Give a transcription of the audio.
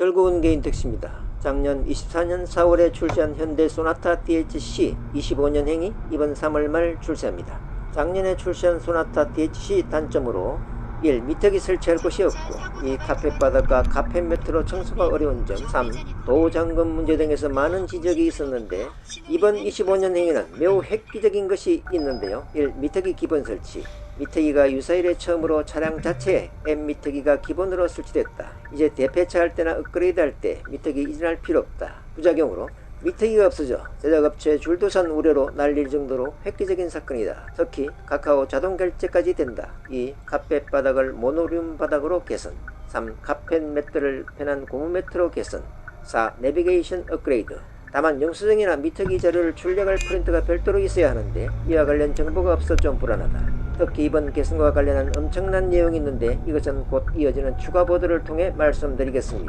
즐거운 개인 택시입니다. 작년 24년 4월에 출시한 현대 소나타 DHC 25년행이 이번 3월 말 출시합니다. 작년에 출시한 소나타 DHC 단점으로 1. 미터기 설치할 곳이 없고 2. 카펫바닥과 카펫 매트로 청소가 어려운 점 3. 도장금 문제 등에서 많은 지적이 있었는데 이번 25년 행에는 매우 획기적인 것이 있는데요. 1. 미터기 기본 설치 미터기가 유사일에 처음으로 차량 자체에 M 미터기가 기본으로 설치됐다. 이제 대폐차할 때나 업그레이드 할 때 미터기 이전할 필요 없다. 부작용으로 미터기가 없어져 제작업체 줄도산 우려로 날릴 정도로 획기적인 사건이다. 특히 카카오 자동 결제까지 된다. 2. 카펫 바닥을 모노륨 바닥으로 개선 3. 카펫 매트를 편한 고무 매트로 개선 4. 내비게이션 업그레이드 다만 영수증이나 미터기 자료를 출력할 프린터가 별도로 있어야 하는데 이와 관련 정보가 없어 좀 불안하다. 특히 이번 개선과 관련한 엄청난 내용이 있는데 이것은 곧 이어지는 추가 보도를 통해 말씀드리겠습니다.